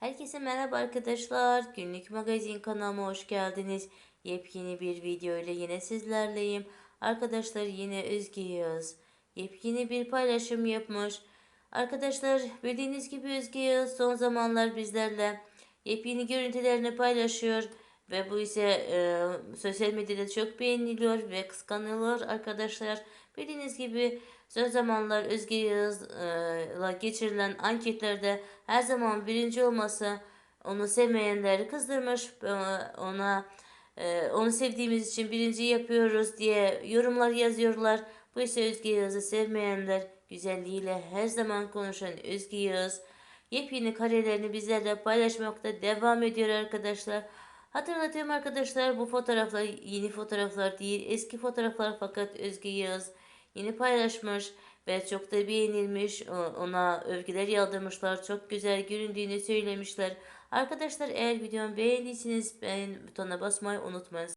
Herkese merhaba arkadaşlar. Günlük magazin kanalıma hoş geldiniz. Yepyeni bir video ile yine sizlerleyim. Arkadaşlar yine Özge Yağız yepyeni bir paylaşım yapmış. Arkadaşlar bildiğiniz gibi Özge son zamanlar bizlerle yepyeni görüntülerini paylaşıyor. Ve bu ise e, sosyal medyada çok beğeniliyor ve kıskanılıyor arkadaşlar. Bildiğiniz gibi son zamanlar Özge Yağız'la geçirilen anketlerde her zaman birinci olması onu sevmeyenleri kızdırmış. E, Ona e, onu sevdiğimiz için birinci yapıyoruz diye yorumlar yazıyorlar. Bu ise Özge Yağız'ı sevmeyenler güzelliğiyle her zaman konuşan Özge Yağız yepyeni karelerini bizlerle paylaşmakta devam ediyor arkadaşlar. Hatırlatıyorum arkadaşlar bu fotoğraflar yeni fotoğraflar değil eski fotoğraflar fakat Özge Yağız yeni paylaşmış ve çok da beğenilmiş ona övgüler yağdırmışlar çok güzel göründüğünü söylemişler. Arkadaşlar eğer videomu beğendiyseniz beğen butonuna basmayı unutmayın.